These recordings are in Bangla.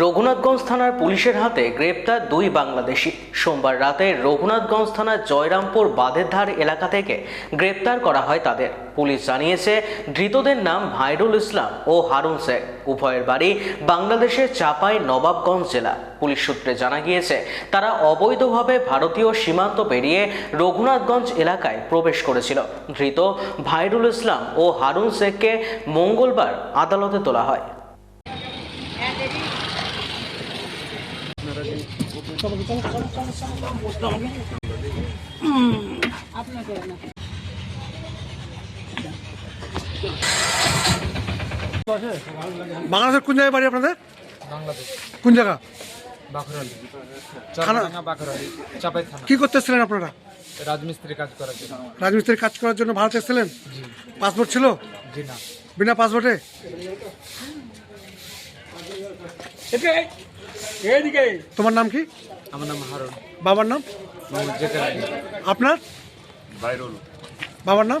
Raghunathganj থানার পুলিশের হাতে গ্রেপ্তার দুই বাংলাদেশি। সোমবার রাতে রঘুনাথগঞ্জ থানার জয়রামপুর বাঁধের ধার এলাকা থেকে গ্রেপ্তার করা হয় তাদের। পুলিশ জানিয়েছে, ধৃতদের নাম ভাইরুল ইসলাম ও হারুন শেখ। উভয়ের বাড়ি বাংলাদেশের চাপাই নবাবগঞ্জ জেলা। পুলিশ সূত্রে জানা গিয়েছে, তারা অবৈধভাবে ভারতীয় সীমান্ত পেরিয়ে রঘুনাথগঞ্জ এলাকায় প্রবেশ করেছিল। ধৃত ভাইরুল ইসলাম ও হারুন শেখকে মঙ্গলবার আদালতে তোলা হয়। বাংলাদেশের কোন জায়গায় বাড়ি আপনাদের? বাংলাদেশ। কোন জায়গা? চরভাঙ্গা চাপাই থানা। কি করতে এসেছিলেন আপনারা? রাজমিস্ত্রি কাজ করার জন্য। রাজমিস্ত্রির কাজ করার জন্য ভারত এসেছিলেন? পাসপোর্ট ছিল? জি না। বিনা পাসপোর্টে? তোমার নাম কি? আমার নাম হারুন। বাবার নাম? আপনার? বাইরুল। বাবার নাম?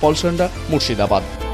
Palsanda Murshidabad.